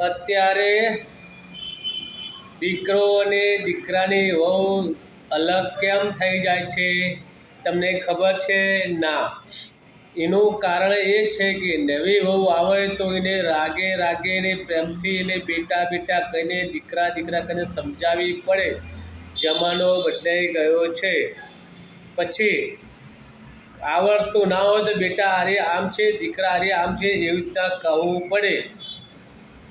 અત્યારે દીકરો અને દીકરાની વહુ અલગ કેમ થઈ જાય છે, તમને ખબર છે? ના. એનું કારણ એ છે કે નવી વહુ આવે તો એને રાગે રાગે એને પ્રેમથી એને બેટા બેટા કહીને દીકરા દીકરા કહીને સમજાવવી પડે. જમાનો બદલાઈ ગયો છે. પછી આવડતું ના હોય તો બેટા અરે આમ છે, દીકરા અરે આમ છે એવી રીતના કહવું પડે.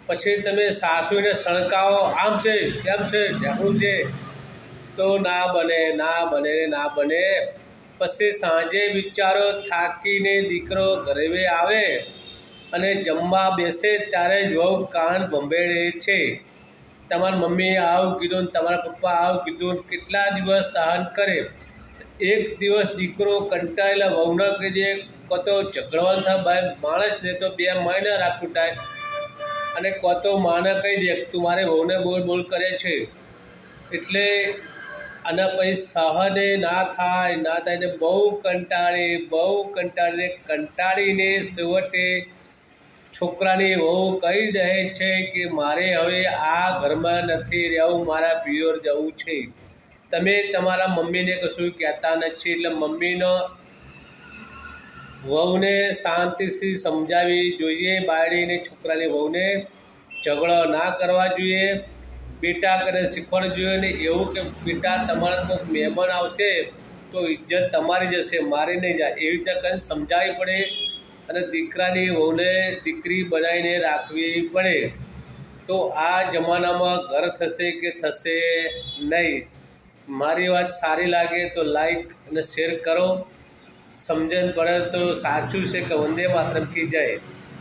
પછી તમે સાસુને સણકાવો આમ છે કેમ છે ઢેકણું છે. તો ના બને ના બને ના બને. પછી સાંજે વિચારો થાકીને દીકરો ઘરે આવે અને જમવા બેસે ત્યારે જ વહુ કાન ભંભેળે છે. તમારી મમ્મીએ આવું કીધું ને તમારા પપ્પા આવું કીધું કેટલા દિવસ સહન કરે? એક દિવસ દીકરો કંટાળેલા વહુના કહી દે કતો ઝઘડવા થાય માણસને તો બે મહિના રાખવું થાય અને કતો માને કહી દે, તું મારે વહુને બોલ બોલ કરે છે. એટલે આના પછી સહને ના થાય ના થાય ને બહુ કંટાળે, બહુ કંટાળીને કંટાળીને છેવટે છોકરાની વહુ કહી દે છે કે, મારે હવે આ ઘરમાં નથી રહેવું, મારા પિયોર જવું છે. તમે તમારા મમ્મીને કશું કહેતા નથી, એટલે મમ્મીનો વહુને શાંતિથી સમજાવવી જોઈએ બાળીને છોકરાની વહુને ઝઘડો ના કરવા જોઈએ બેટા કરે શીખવાડવું જોઈએ ને એવું કે બેટા તમારા કોઈ મહેમાન આવશે, તો ઇજ્જત તમારી જશે, મારી નહીં જાય. એવી રીતે કંઈ સમજાવવી પડે અને દીકરાની વહુને દીકરી બનાવીને રાખવી પડે. તો આ જમાનામાં ઘર થશે કે થશે નહીં? મારી વાત સારી લાગે તો લાઈક અને શેર કરો. સમજણ પડે સાચું છે કે વંદે માતરમ કી જાય?